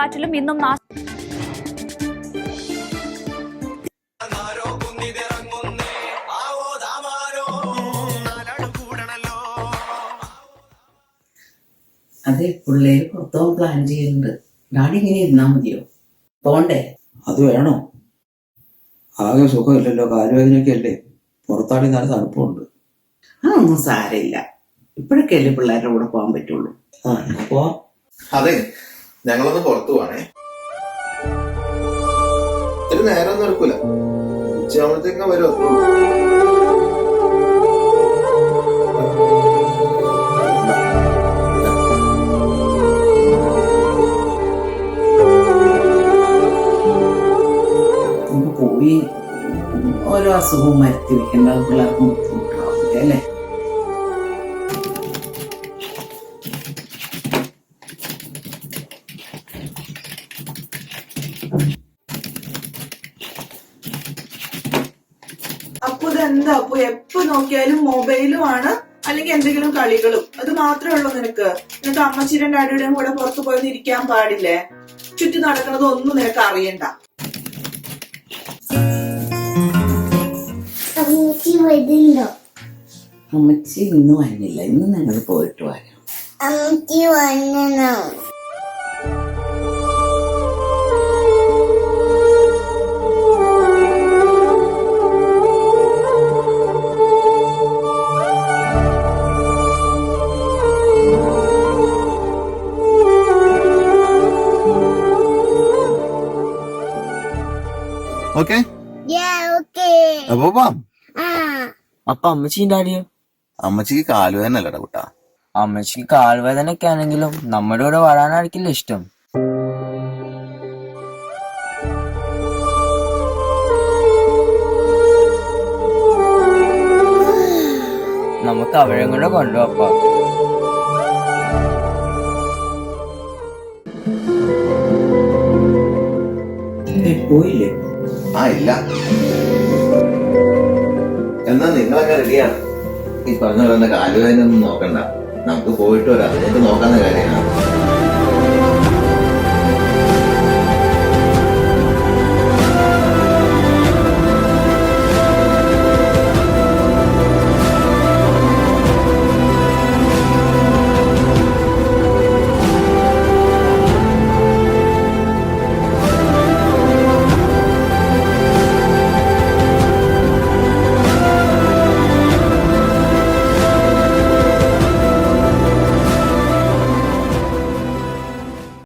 ചുഴലിക്കാറ്റിലും ഇന്നും നാശ അതെ പിള്ളേര് പുറത്തുപോകാൻ പ്ലാൻ ചെയ്യുന്നുണ്ട്. ഡാഡി ഇങ്ങനെ ഇരുന്നാ മതിയോ? പോണ്ടേ? അത് വേണോ? ആകെ സുഖമില്ലല്ലോ കാലുവേദനയൊക്കെ അല്ലേ? പുറത്താടി നല്ല തണുപ്പുണ്ട്. ഒന്നും സാരമില്ല. ഇപ്പോഴൊക്കെ അല്ലേ പിള്ളേരുടെ കൂടെ പോകാൻ പറ്റുള്ളൂ? ആ എന്നാ പോവാം. അതെ ഞങ്ങളൊന്ന് പുറത്തു പോവാണേ ഒരു നേരം ഒന്നും എടുക്കൂല. ഉച്ചയാകുമ്പോഴത്തേക്കും വരും. അത്രേ ഉള്ളൂ. നമുക്ക് പോയി. ഓരോ അസുഖവും മരത്തി വെക്കേണ്ട പിള്ളേർക്ക് ബുദ്ധിമുട്ടാവും അല്ലേ? അപ്പൊ ഇതെന്താ? അപ്പൊ എപ്പോ നോക്കിയാലും മൊബൈലും ആണ് അല്ലെങ്കിൽ എന്തെങ്കിലും കളികളും. അത് മാത്രമേ ഉള്ളൂ നിനക്ക്. നിനക്ക് അമ്മച്ചിയുടെ ഡാഡിയുടെയും കൂടെ പുറത്തു പോയി ഇരിക്കാൻ പാടില്ലേ? ചുറ്റി നടക്കുന്നത് ഒന്നും നിനക്ക് അറിയണ്ട. അമ്മച്ചി ഇന്ന് വന്നില്ല. ഇന്ന് ഞങ്ങൾ പോയിട്ട് വരാം. അമ്മച്ചി വന്നോ ഓക്കെ? ഓക്കേ. അപ്പൊ പോവാം. അപ്പൊ അമ്മച്ചിന്റെ ഡാഡിയോ? അമ്മച്ചിക്ക് കാലുവേദന അല്ലടാ കുട്ടാ. അമ്മച്ചിക്ക് കാൽവേദനയൊക്കെ ആണെങ്കിലും നമ്മുടെ കൂടെ വരാനായിരിക്കില്ല ഇഷ്ടം. നമുക്ക് അവരെ കൂടെ കൊണ്ടുപോപ്പാ പോയില്ലേ? ആ ഇല്ല. എന്നാ നിങ്ങളൊക്കെ റെഡിയാണ്. ഈ പറഞ്ഞ തന്നെ കാലുവേദന ഒന്നും നോക്കണ്ട. നമുക്ക് പോയിട്ട് വരാം നിങ്ങൾക്ക് നോക്കാവുന്ന കാര്യമാണ്.